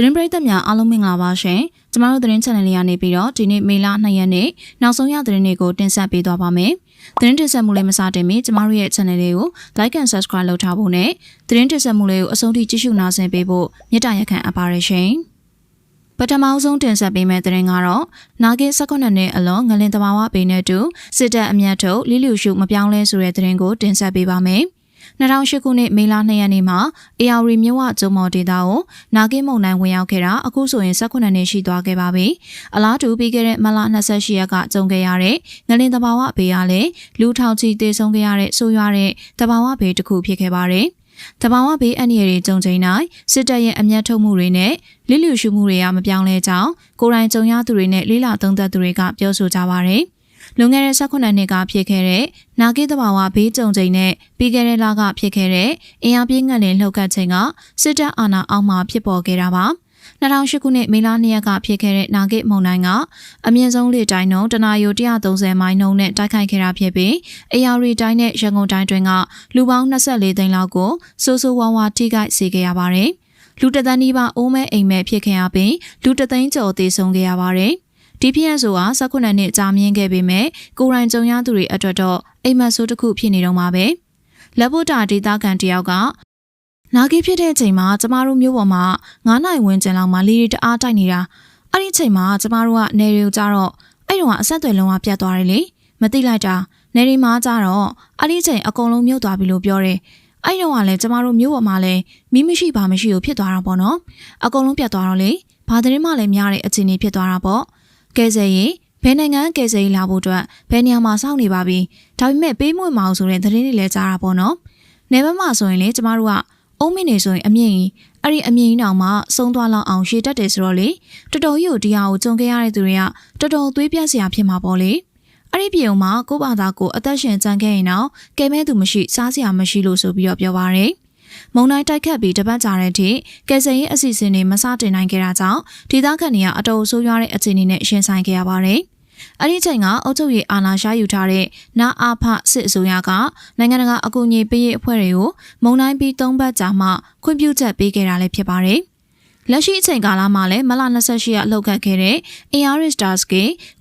သတင်းပရိသတ်များအားလုံးမင်္ဂလာပါရှင်။ကျမတို့သတင်း channel လေးကနေပြီးတော့ဒီနေ့မေလ2ရက်နေ့နောက်ဆုံးရသတင်းတွေကိုတင်ဆက်ပေးသွားပါမယ်။သတင်းတင်ဆက်မှုလေးမစတင်မီကျမတို့ရဲ့ channel လေးကို like and subscribe လုပ်ထားဖို့နဲ့သတင်းတင်ဆက်မှုလေးကိုအဆုံးထိကြည့်ရှုနာဆင်ပေးဖို့မေတ္တာရက်ခံအပ်ပါရရှင်။ပထမဆုံးတင်ဆက်ပေးမယ့်သတင်းကတော့နာဂစ်16နှစ်အလွန်ငလင်တဘာဝပေနဲ့တူစစ်တပ်အမျက်ထုတ်လိလူရှုမပြောင်းလဲဆိုတဲ့သတင်းကိုတင်ဆက်ပေးပါမယ်။ 2008ခုနှစ်မေလ2ရက်နေ့မှာ AR မြဝကျုံမော်ဒေတာကိုနာဂိမုံနိုင်ဝင်ရောက်ခဲ့တာအခုဆိုရင်18နှစ်ရှိသွားခဲ့ပါပြီ။အလားတူပြီးခဲ့တဲ့မလ28ရက်ကကြုံခဲ့ရတဲ့ငလင်တဘာဝဘေးကလည်းလူထောင်ချီသေဆုံးခဲ့ရတဲ့ဆိုးရွားတဲ့တဘာဝဘေးတစ်ခုဖြစ်ခဲ့ပါတယ်။တဘာဝဘေးအန္တရာယ်တွေကြုံချိန်တိုင်းစစ်တပ်ရဲ့အမျက်ထုတ်မှုတွေနဲ့လိလူရှုမှုတွေကမပြောင်းလဲကြောင်းကိုယ်တိုင်ကြုံရသူတွေနဲ့လေးလာသုံးသပ်သူတွေကပြောဆိုကြပါဗျ။ လွန်ခဲ့တဲ့18နှစ်ကဖြစ်ခဲ့တဲ့နာဂိတဘာဝဘေးကြုံချိန်နဲ့ပြီးခဲ့တဲ့လကဖြစ်ခဲ့တဲ့အင်အားပြင်းငတ်လင်လှုပ်ခတ်ချိန်ကစစ်တပ်အာဏာအောက်မှာဖြစ်ပေါ်ခဲ့တာပါ2008ခုနှစ်မေလ2ရက်ကဖြစ်ခဲ့တဲ့နာဂိမုန်တိုင်းကအမြင့်ဆုံးလေတိုင်းနှုန်းတနအီ130မိုင်နှုန်းနဲ့တိုက်ခိုက်ခဲ့တာဖြစ်ပြီးအေယာရီတိုင်းနဲ့ရန်ကုန်တိုင်းတွင်ကလူပေါင်း24သိန်းလောက်ကိုစိုးစိုးဝါးဝါထိခိုက်စေခဲ့ရပါတယ်။လူတသန်းနီးပါးအိုးမဲအိမ်မဲဖြစ်ခဲ့ရပြီးလူတသိန်းကျော်သေဆုံးခဲ့ရပါတယ်။ ဒီဖြစ်ရဆိုတာ19နှစ်ကြာမြင့်ခဲ့ပေမဲ့ကိုရိုင်းကြုံရသူတွေအတွက်တော့အိမ်မက်ဆိုးတစ်ခုဖြစ်နေတော့မှာပဲလက်ဖို့တာဒေတာကန်တယောက်ကနာဂီဖြစ်တဲ့အချိန်မှာကျမတို့မျိုးပေါ်မှာ9နိုင်ဝန်းကျင်လောက်မှလေတွေတအားတိုက်နေတာအဲ့ဒီအချိန်မှာကျမတို့ကနေရီကိုကြတော့အဲ့တော့အဆက်အသွယ်လုံးဝပြတ်သွားတယ်လေမသိလိုက်တာနေရီမှာကြတော့အဲ့ဒီအချိန်အကုန်လုံးမြုပ်သွားပြီလို့ပြောတယ်အဲ့တော့ကလည်းကျမတို့မျိုးပေါ်မှာလည်းမီးမရှိပါမရှိကိုဖြစ်သွားတာပေါ့နော်အကုန်လုံးပြတ်သွားတော့လေဘာသတင်းမှလည်းများတဲ့အခြေအနေဖြစ်သွားတာပေါ့ ကဲဆယ်ရင်ဘယ်နိုင်ငံကဲဆယ်ရေးလာဖို့အတွက်ဘယ်နေရာမှာစောင့်နေပါပြီဒါပေမဲ့ပေးမွေမအောင်ဆိုတဲ့သတင်းတွေလည်းကြားတာပေါ့နော်နေမမဆိုရင်လေကျမတို့ကအုံးမင်းနေဆိုရင်အမြင့်ကြီးအဲ့ဒီအမြင့်ကြီးတောင်မှစုံသွားလောက်အောင်ရှည်တတ်တယ်ဆိုတော့လေတော်တော်ကြီးကိုဒီဟာကိုကြုံခဲ့ရတဲ့သူတွေကတော်တော်သွေးပြက်စရာဖြစ်မှာပေါ့လေအဲ့ဒီပြေုံမှာကို့ဘာသာကိုအသက်ရှင်ကြံခဲ့ရင်တော့ကဲမဲသူမရှိစားစရာမရှိလို့ဆိုပြီးတော့ပြောပါရယ် မုံတိုင်းတိုက်ခတ်ပြီးတပတ်ကြာတဲ့အထိကယ်ဆယ်ရေးအစီအစဉ်တွေမစတင်နိုင်ခဲ့တာကြောင့်ဒေသခံတွေကအတော်ဆိုးရွားတဲ့အခြေအနေနဲ့ရှင်ဆိုင်ခဲ့ရပါတယ်။အဲ့ဒီချိန်ကအုပ်ချုပ်ရေးအာဏာရှားယူထားတဲ့နာအာဖစစ်အစိုးရကနိုင်ငံတကာအကူအညီပေးရေးအဖွဲ့တွေကိုမုံတိုင်းပြီး၃ပတ်ကြာမှခွင့်ပြုချက်ပေးခဲ့တာလည်းဖြစ်ပါတယ်။ လက်ရှိအချိန်ကာလမှာလည်းမလ28ရက်အလောက်ခတ်ခဲ့တဲ့ AR Stars က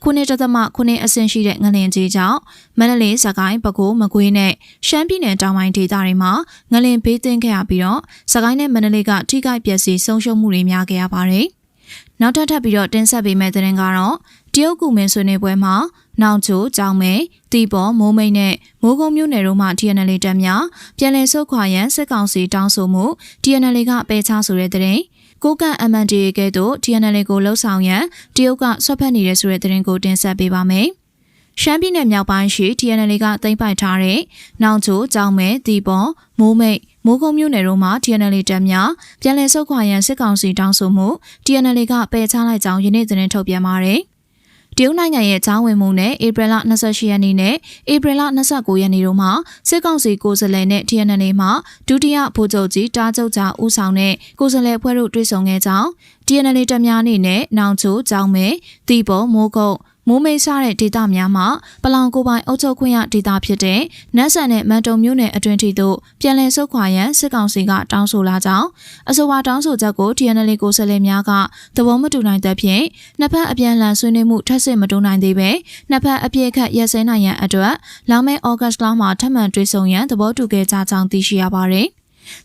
ခုနှစ်တသမခုနှစ်အဆင့်ရှိတဲ့ငလင်ကြီးကြောင့်မန္တလေး၊စကိုင်း၊ပဲခူး၊မကွေးနဲ့ရှမ်းပြည်နယ်တောင်ပိုင်းဒေသတွေမှာငလင်ဘေးသင့်ခဲ့ရပြီးတော့စကိုင်းနဲ့မန္တလေးကထိခိုက်ပျက်စီးဆုံးရှုံးမှုတွေများခဲ့ရပါတယ်။နောက်ထပ်ထပ်ပြီးတော့တင်ဆက်ပေးမယ့်သတင်းကတော့တရုတ်ကူမင်းဆွေးနွေးပွဲမှာနောင်ချိုကြောင်မဲတီပေါ်မိုးမိတ်နဲ့မိုးကုံမြို့နယ်တို့မှ TNL တပ်များပြန်လည်ဆုတ်ခွာရန်စစ်ကောင်စီတောင်းဆိုမှု TNL ကပယ်ချဆိုတဲ့တဲ့ ကိုကန် MNDA ကဲ့သို့ TNL ကိုလှုပ်ဆောင်ရန်တရုတ်ကဆွတ်ဖက်နေတဲ့ဆိုတဲ့သတင်းကိုတင်ဆက်ပေးပါမယ်။ရှမ်းပြည်နယ်မြောက်ပိုင်းရှိ TNL ကသိမ်းပိုက်ထားတဲ့နောင်ချိုကြောင်မဲတီပေါ်မိုးမိတ်မိုးကုံမြို့နယ်တို့မှာ TNL တပ်များပြန်လည်ဆုတ်ခွာရန်စစ်ကောင်စီတောင်းဆိုမှု TNL ကပယ်ချလိုက်ကြောင်းယနေ့သတင်းထုတ်ပြန်ပါတယ်။ တရုတ်နိုင်ငံရဲ့ချောင်းဝင်မှုနဲ့ဧပြီလ28ရက်နေ့နဲ့ဧပြီလ29ရက်နေ့တို့မှာစစ်ကောင်စီကိုယ်စားလှယ်နဲ့ TNL မှဒုတိယဗိုလ်ချုပ်ကြီးတားချုပ်ကြားဦးဆောင်တဲ့ကိုယ်စားလှယ်အဖွဲ့တို့တွေ့ဆုံခဲ့ကြောင်း TNL တပ်များအနေနဲ့နောင်ချို၊ကြောင်မဲ၊တီပေါ်၊မိုးကုတ် မိုးမိတ်စားတဲ့ဒေသများမှာပလောင်ကိုပိုင်အုပ်ချုပ်ခွင့်ရဒေသဖြစ်တဲ့နတ်ဆန်နဲ့မန်တုံမြို့နယ်အတွင်းထိသို့ပြန်လည်ဆုတ်ခွာရန်စစ်ကောင်စီကတောင်းဆိုလာကြောင်းအဆိုပါတောင်းဆိုချက်ကို TNL ကိုဆက်လက်များကသဘောမတူနိုင်တဲ့ဖြင့်နှစ်ဖက်အပြန်အလှန်ဆွေးနွေးမှုထပ်ဆင့်မတိုးနိုင်သေးပဲနှစ်ဖက်အပြည့်အခတ်ရက်စဲနိုင်ရန်အတွက်လာမယ့်ဩဂတ်လမှာထပ်မံတွေ့ဆုံရန်သဘောတူခဲ့ကြကြောင်းသိရှိရပါတယ်။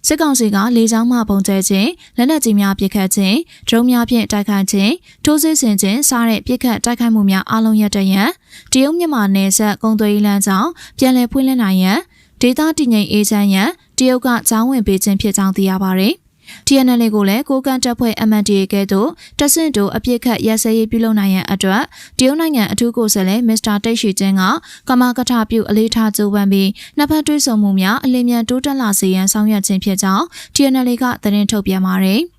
စစ်ကောင်စီကလေကြောင်းမှပုံကျဲခြင်းလက်နက်ကြီးများပစ်ခတ်ခြင်းဒရုန်းများဖြင့်တိုက်ခိုက်ခြင်းထိုးစစ်ဆင်ခြင်းစတဲ့ပစ်ခတ်တိုက်ခိုက်မှုများအလုံးရတဲ့ရန်တရုတ်မြန်မာနယ်စပ်ကုန်သွယ်ရေးလမ်းကြောင်းပြန်လည်ဖွင့်လှစ်နိုင်ရန်ဒေသတည်ငြိမ်အေးချမ်းရန်တရုတ်ကကြောင်းဝင်ပေးခြင်းဖြစ်ကြောင်းသိရပါတယ်။ TNL ကိုလည်းကိုကန်တပ်ဖွဲ့ MNDA ကဲ့သို့တဆင့်တိုးအပြစ်ခတ်ရစရေးပြုလုပ်နိုင်ရန်အတွက်တရုတ်နိုင်ငံအထူးကိုယ်စားလှယ်မစ္စတာတိတ်ရှိချင်းကကမကထပြုအလေးထားကြိုးပမ်းပြီးနှစ်ဖက်တွဲဆုံမှုများအလင်းမြန်တိုးတက်လာစေရန်ဆောင်ရွက်ခြင်းဖြစ်ကြောင်း TNL ကသတင်းထုတ်ပြန်ပါတယ်။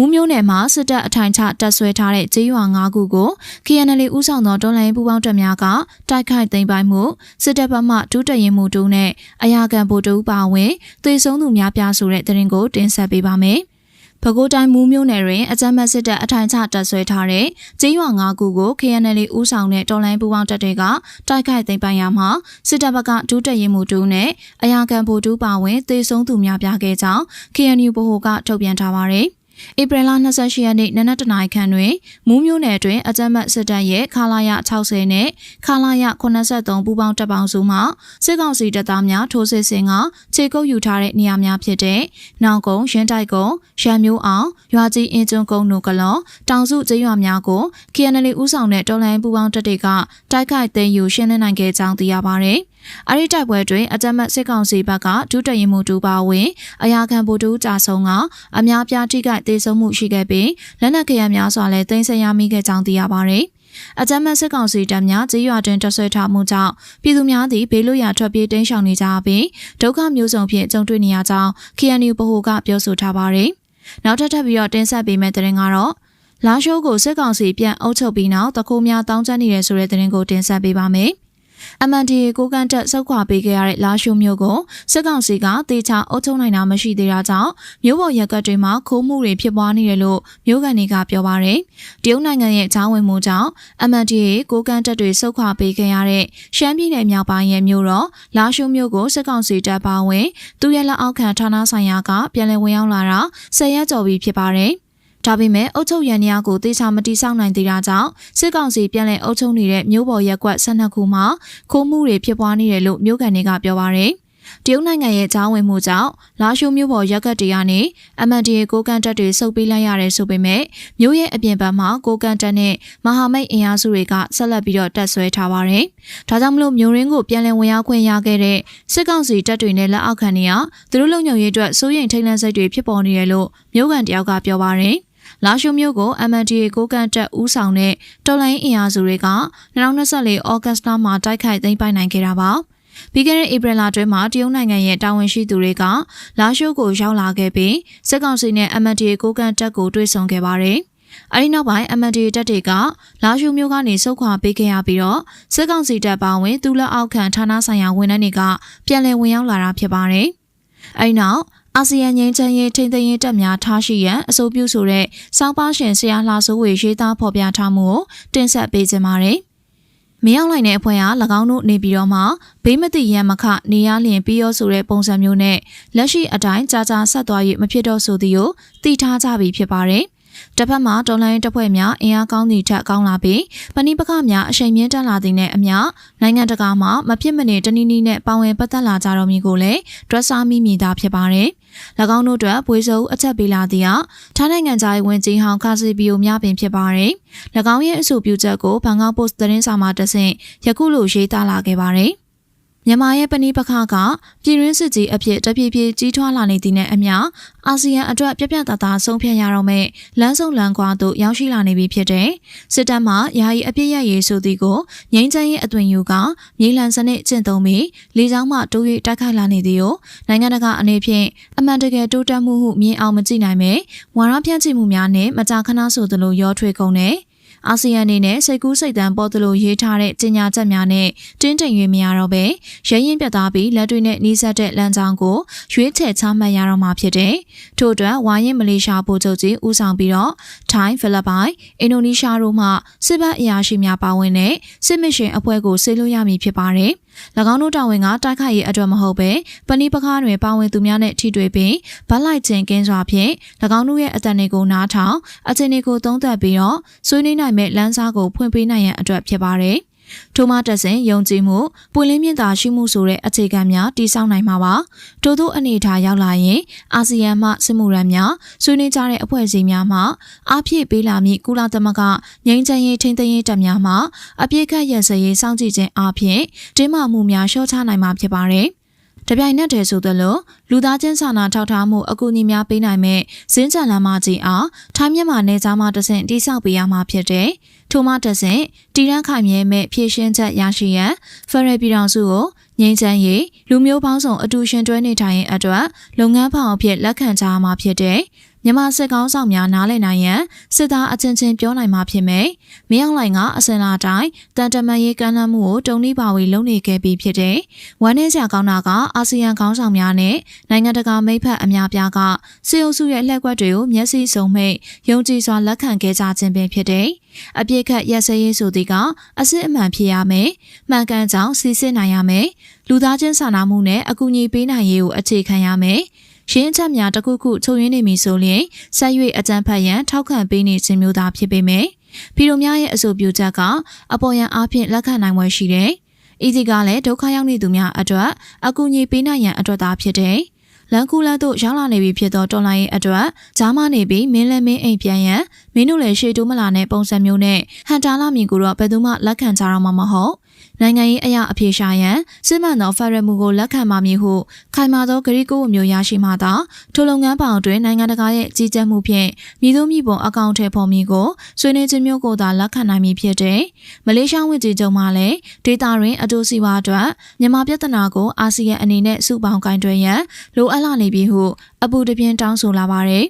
မူးမျိုးနယ်မှာစစ်တပ်အထိုင်ချတပ်ဆွဲထားတဲ့ကျေးရွာ၅ခုကို KNL ဦးဆောင်သောတော်လှန်ရေးပူးပေါင်းတပ်များကတိုက်ခိုက်သိမ်းပိုက်မှုစစ်တပ်ဘက်မှဒုတရင်မှုတူနဲ့အရာခံဗိုလ်တူပါဝင်သေဆုံးသူများပြားဆိုတဲ့တရင်ကိုတင်ဆက်ပေးပါမယ်။ပဲခူးတိုင်းမူးမျိုးနယ်တွင်အကြမ်းဖက်စစ်တပ်အထိုင်ချတပ်ဆွဲထားတဲ့ကျေးရွာ၅ခုကို KNL ဦးဆောင်တဲ့တော်လိုင်းပူပေါင်းတပ်တွေကတိုက်ခိုက်သိမ်းပိုင်ရမှာစစ်တပ်ဘက်ကဒုတက်ရင်မှုတူနဲ့အရာခံဗိုလ်တူပါဝင်သေဆုံးသူများပြားခဲ့ကြောင်း KNU ဗဟိုကထုတ်ပြန်ထားပါတယ်။ ဧပြီလ28ရက်နေ့နနက်တနာရီခန့်တွင်မူးမျိုးနယ်အတွင်းအကြမ်းဖက်စစ်တပ်ရဲ့ခလာရ60နဲ့ခလာရ83ပူးပေါင်းတပ်ပေါင်းစုမှစစ်ကောင်စီတပ်သားများထိုးစစ်ဆင်ကခြေကုပ်ယူထားတဲ့နေရာများဖြစ်တဲ့နောင်ကုန်းရင်းတိုက်ကုန်းရံမျိုးအောင်ရွာကြီးအင်းကျွန်းကုန်းတို့ကလောတောင်စုကျေးရွာများကို KNL ဦးဆောင်တဲ့တော်လိုင်းပူးပေါင်းတပ်တွေကတိုက်ခိုက်သိမ်းယူရှင်းလင်းနိုင်ခဲ့ကြောင်းသိရပါဗျ။။ အဲဒီတိုက်ပွဲတွင်အကြမ်းဖက်စစ်ကောင်စီဘက်ကဒုတရင်မှုတူပါဝင်အရာခံဗိုလ်တူကြာဆုံးကအများပြားထိခိုက်ဒေဆုံးမှုရှိခဲ့ပြီးလက်နက်ခဲယမ်းများစွာလည်းတင်ဆက်ရမိခဲ့ကြောင်းသိရပါဗျ။အကြမ်းဖက်စစ်ကောင်စီတပ်များကြေးရွာတွင်တဆွဲထားမှုကြောင့်ပြည်သူများသည်ဘေးလွတ်ရာထွက်ပြေးတိမ်းရှောင်နေကြပြီးဒုက္ခမျိုးစုံဖြင့်ကြုံတွေ့နေရကြောင်း KNU ဗဟိုကပြောဆိုထားပါတယ်။နောက်ထပ်ထပ်ပြီးတော့တင်ဆက်ပေးမယ့်သတင်းကတော့လာရှိုးကိုစစ်ကောင်စီပြန်အုပ်ချုပ်ပြီးနောက်တခိုးများတောင်းကျနေတယ်ဆိုတဲ့သတင်းကိုတင်ဆက်ပေးပါမယ်။ MNDA ကိုကန်တက်စောက်ခွာပေးခဲ့ရတဲ့လာရှိုးမျိုးကိုစစ်ကောင်စီကတေချာအုပ်ချုပ်နိုင်တာမရှိသေးတာကြောင့်မျိုးပေါ်ရက်ကတ်တွေမှာခိုးမှုတွေဖြစ်ပွားနေတယ်လို့မျိုးကန်တွေကပြောပါရယ်တရုတ်နိုင်ငံရဲ့ဂျားဝင်မှုကြောင့် MNDA ကိုကန်တက်တွေစောက်ခွာပေးခဲ့ရတဲ့ရှမ်းပြည်နယ်မြောက်ပိုင်းရဲ့မျိုးတော့လာရှိုးမျိုးကိုစစ်ကောင်စီတပ်ပါဝင်သူရဲ့လက်အောက်ခံဌာနဆိုင်ရာကပြန်လည်ဝင်ရောက်လာတာ၁၀ရက်ကျော်ပြီဖြစ်ပါတယ်။ ဒါပေမဲ့အုပ်ချုပ်ရန်နေရာကိုတေချာမတိဆောက်နိုင်သေးတာကြောင့်စစ်ကောင်စီပြန်လည်အုပ်ချုပ်နေတဲ့မြို့ပေါ်ရက်ကွက်၁၂ခုမှာခိုးမှုတွေဖြစ်ပွားနေတယ်လို့မြို့ကန်တွေကပြောပါရယ်တရုတ်နိုင်ငံရဲ့ကြားဝင်မှုကြောင့်လာရှိုးမြို့ပေါ်ရက်ကွက်တွေကနေ MNDA ကိုကန်တက်တွေစုပ်ပေးလိုက်ရတယ်ဆိုပေမဲ့မြို့ရဲ့အပြင်ဘက်မှာကိုကန်တက်နဲ့မဟာမိတ်အင်အားစုတွေကဆက်လက်ပြီးတော့တက်ဆွဲထားပါတယ်။ဒါကြောင့်မလို့မြို့ရင်းကိုပြန်လည်ဝင်ရောက်ခွင့်ရခဲ့တဲ့စစ်ကောင်စီတပ်တွေနဲ့လက်အောက်ခံတွေကသူတို့လုံခြုံရေးအတွက်စိုးရိမ်ထိတ်လန့်စိတ်တွေဖြစ်ပေါ်နေတယ်လို့မြို့ကန်တယောက်ကပြောပါတယ်။ လာရှိုမျိုးကို MNDA ကိုကန့်တက်ဦးဆောင်တဲ့တော်လိုင်းအင်အားစုတွေက2024ဩဂတ်စ်လမှာတိုက်ခိုက်သိမ်းပိုက်နိုင်ခဲ့တာပါ။ပြီးခဲ့တဲ့ဧပြီလအတွင်းမှာတရုတ်နိုင်ငံရဲ့တာဝန်ရှိသူတွေကလာရှိုးကိုရောက်လာခဲ့ပြီးစစ်ကောင်စီနဲ့ MNDA ကိုကန့်တက်ကိုတွေ့ဆုံခဲ့ပါတယ်။အဲဒီနောက်ပိုင်း MNDA တပ်တွေကလာရှုမျိုးကနေစုခွာပေးခဲ့ရပြီးတော့စစ်ကောင်စီတပ်ပါဝင်သူလက်အောက်ခံဌာနဆိုင်ရာဝန်ထမ်းတွေကပြန်လည်ဝင်ရောက်လာတာဖြစ်ပါတယ်။အဲဒီနောက် အာဆီယံငြိမ်းချမ်းရေးထိန်းသိမ်းရေးတပ်များထားရှိရန်အဆိုပြုဆိုတဲ့စောင်းပါရှင်ဆရာလှစိုးဝေရေးသားဖော်ပြထားမှုကိုတင်ဆက်ပေးကြပါမယ်။မရောက်လိုက်တဲ့အဖွဲ့ဟာ၎င်းတို့နေပြီးတော့မှဘေးမသိရန်မခနေရလျင်ပြီးရောဆိုတဲ့ပုံစံမျိုးနဲ့လက်ရှိအတိုင်းကြာကြာဆက်သွား၍မဖြစ်တော့ဆိုသည်ကိုသိထားကြပြီဖြစ်ပါတယ်။ တစ်ဖက်မှာတော်လိုင်းတပ်ဖွဲ့များအင်အားကောင်းသည့်ထက်ကောင်းလာပြီးပဏိပခများအရှိန်မြင့်တက်လာသည်နဲ့အမျှနိုင်ငံတကာမှမဖြစ်မနေတနည်းနည်းနဲ့ပါဝင်ပတ်သက်လာကြတော်မူကိုလည်းတွက်စားမိမိသားဖြစ်ပါတယ်။၎င်းတို့အတွက်ပွေစုံအချက်ပေးလာသည့်ဟာထိုင်းနိုင်ငံသားဝင်ကြီးဟောင်းခါစီပီယိုများပင်ဖြစ်ပါတယ်။၎င်းရဲ့အဆိုပြုချက်ကိုဘန်ကောက်ပို့စ်သတင်းစာမှတဆင့်ယခုလိုရေးသားလာခဲ့ပါတယ်။ မြန်မာရဲ့ပဏိပခကပြည်ရင်းစစ်ကြီးအဖြစ်တပြည့်ပြည့်ကြီးထွားလာနေသည်နဲ့အမျှအာဆီယံအတွက်ပြပြတသားဆုံးဖြတ်ရတော့မဲ့လမ်းဆုံးလမ်းကွာသို့ရောက်ရှိလာနေပြီဖြစ်တဲ့စစ်တပ်မှယာယီအပြစ်ရရေးဆိုသည်ကိုငြိမ်းချမ်းရေးအသွင်ယူကမြေလံစနစ်ကျင့်သုံးပြီးလေကြောင်းမှတိုး၍တိုက်ခိုက်လာနေသည်ကိုနိုင်ငံတကာအနေဖြင့်အမှန်တကယ်တိုးတက်မှုဟုမြင်အောင်မကြည့်နိုင်ပဲဝါရဖြန့်ချိမှုများနဲ့မကြာခဏဆိုသလိုရောထွေးကုန်တဲ့ အာဆီယံအနေနဲ့စိတ်ကူးစိတ်တမ်းပေါ်သလိုရေးထားတဲ့ကြေညာချက်များနဲ့တင်းတိမ်၍မရတော့ပဲရရင်ပြတ်သားပြီးလက်တွေနဲ့နှီးစပ်တဲ့လမ်းကြောင်းကိုရွေးချယ်ချမှတ်ရတော့မှာဖြစ်တယ်။ထို့အတွက်ဝါရင်မလေးရှားဗိုလ်ချုပ်ကြီးဦးဆောင်ပြီးတော့ထိုင်းဖိလစ်ပိုင်အင်ဒိုနီးရှားတို့မှစစ်ဘက်အရာရှိများပါဝင်တဲ့စစ်မရှင်အဖွဲ့ကိုဆေးလို့ရမည်ဖြစ်ပါတယ်။၎ င်းတို့တာဝန်ကတိုက်ခိုက်ရေးအတွက်မဟုတ်ပဲပဏိပခါတွင်ပါဝင်သူများနဲ့ထိတွေ့ပြီးဗတ်လိုက်ခြင်းကင်းစွာဖြင့်၎င်းတို့ရဲ့အတန်တွေကိုနားထောင်အခြေအနေကိုသုံးသပ်ပြီးတော့ဆွေးနွေးနိုင်မဲ့လမ်းစာကိုဖွင့်ပေးနိုင်ရန်အတွက်ဖြစ်ပါတယ်။ ထိုမှတက်စဉ်ယုံကြည်မှုပွင့်လင်းမြင့်သာရှိမှုဆိုတဲ့အခြေခံများတည်ဆောက်နိုင်မှာပါထို့သောအနေအထားရောက်လာရင်အာဆီယံမှစစ်မှုရန်များဆွေးနွေးကြတဲ့အဖွဲ့အစည်းများမှအားဖြည့်ပေးလာမည့်ကုလသမဂ္ဂငြိမ်းချမ်းရေးထိန်းသိမ်းရေးတပ်များမှအပြည့်ခတ်ရစရေးစောင့်ကြည့်ခြင်းအားဖြင့်တင်းမာမှုများလျှော့ချနိုင်မှာဖြစ်ပါတယ် တပြိုင်နက်တည်းဆိုသလိုလူသားချင်းစာနာထောက်ထားမှုအကူအညီများပေးနိုင်မဲ့ဇင်းချန်လမ်းမကြီးအားထိုင်းမြန်မာနယ်ခြားမှတဆင့်တိစောက်ပေးရမှာဖြစ်တဲ့ထိုမှတဆင့်တီရန်ခိုင်မြဲမဲ့ဖြည့်ရှင်းချက်ရရှိရန်ဖရယ်ပြည်တော်စုကိုငြိမ်းချမ်းရေးလူမျိုးပေါင်းစုံအတူရှင်တွဲနေထိုင်ရင်အတွက်လုပ်ငန်းဖောင်အဖြစ်လက်ခံကြရမှာဖြစ်တဲ့ မြန်မာစစ်ကောင်းဆောင်များနားလည်နိုင်ရန်စစ်သားအချင်းချင်းပြောနိုင်မှာဖြစ်မယ်။မင်းအောင်လှိုင်ကအစင်လာတိုင်းတန်တမန်ရေးကမ်းလှမ်းမှုကိုတုံနှိပါဝေလုပ်နေခဲ့ပြီးဖြစ်တဲ့ဝမ်းနည်းစရာကောင်းတာကအာဆီယံခေါင်းဆောင်များနဲ့နိုင်ငံတကာမိတ်ဖက်အများပြားကစစ်အုပ်စုရဲ့လှည့်ကွက်တွေကိုမျက်စိစုံမိတ်ယုံကြည်စွာလက်ခံခဲ့ကြခြင်းပင်ဖြစ်တဲ့အပြစ်ခတ်ရက်စဲရေးဆိုသည်ကအစစ်အမှန်ဖြစ်ရမယ်။မှန်ကန်ကြောင်းစီစစ်နိုင်ရမယ်။လူသားချင်းစာနာမှုနဲ့အကူအညီပေးနိုင်ရေးကိုအခြေခံရမယ်။ ရင်းအချက်များတစ်ခုခုချုပ်ရင်းနေမည်ဆိုလျှင်ဆက်၍အကြံဖတ်ရန်ထောက်ခံပေးနေခြင်းမျိုးသာဖြစ်ပေမယ့်ပြည်သူများရဲ့အဆိုပြုချက်ကအပေါ်ယံအားဖြင့်လက်ခံနိုင်ွယ်ရှိတယ်။ဤဒီကလည်းဒုက္ခရောက်နေသူများအတွက်အကူအညီပေးနိုင်ရန်အတွက်သာဖြစ်တယ်။လန်ကူလတ်တို့ရောက်လာနေပြီဖြစ်သောတော်လိုင်းရဲ့အတွက်ဂျားမနေပြီးမင်းလည်းမင်းအိမ်ပြန်ရန်မင်းတို့လည်းရှေ့တိုးမလာတဲ့ပုံစံမျိုးနဲ့ဟန်တာလာမြင်ကိုတော့ဘယ်သူမှလက်ခံကြတော့မှာမဟုတ် နိုင်ငံရေးအရာအပြေရှားရန်စစ်မှန်သောဖက်ဒရယ်မူကိုလက်ခံပါမည်ဟုခိုင်မာသောဂရီကိုမျိုးရရှိမှသာထိုလုပ်ငန်းပေါင်တွင်နိုင်ငံတကာရဲ့ကြီးကြပ်မှုဖြင့်ပြည်သူမျိုးပေါ်အကောင့်ထဲပေါ်မည်ကိုဆွေးနွေးခြင်းမျိုးကိုသာလက်ခံနိုင်မည်ဖြစ်တဲ့မလေးရှားဝန်ကြီးချုပ်မှလည်းဒေတာတွင်အတူစီဝါအတွက်မြန်မာပြည်ထနာကိုအာဆီယံအနေနဲ့စုပေါင်းကင်တွယ်ရန်လိုအပ်လာနေပြီဟုအပူတပြင်းတောင်းဆိုလာပါတယ်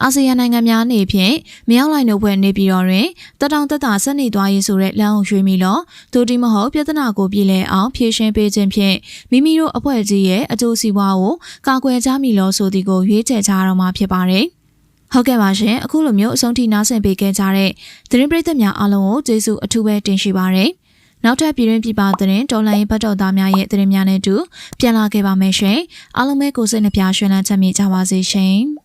အာဆီယံနိုင်ငံများအနေဖြင့်မြောက်လိုက်နှုတ်ဖွဲ့နေပြည်တော်တွင်တတောင်တက်တာဆက်နေသွားရေးဆိုတဲ့လမ်းအောင်ရွှေ့မိလောဒိုတီမဟုတ်ပြဿနာကိုပြည်လဲအောင်ဖြေရှင်းပေးခြင်းဖြင့်မိမိတို့အဖွဲ့အစည်းရဲ့အကျိုးစီးပွားကိုကာကွယ်ကြမည်လို့ဆိုသည်ကိုရွေးချယ်ကြရတော့မှာဖြစ်ပါတယ်။ဟုတ်ကဲ့ပါရှင်အခုလိုမျိုးအဆုံးထိနားဆင်ပေးခဲ့ကြတဲ့သတင်းပရိသတ်များအားလုံးကိုကျေးဇူးအထူးပဲတင်ရှိပါရစေ။နောက်ထပ်ပြည်တွင်းပြည်ပသတင်းတော်လိုင်းဘတ်တော်သားများရဲ့သတင်းများနဲ့အတူပြန်လာခဲ့ပါမယ်ရှင်။အားလုံးပဲကိုယ်စိတ်နှပြရွှင်လန်းချမ်းမြေ့ကြပါစေရှင်။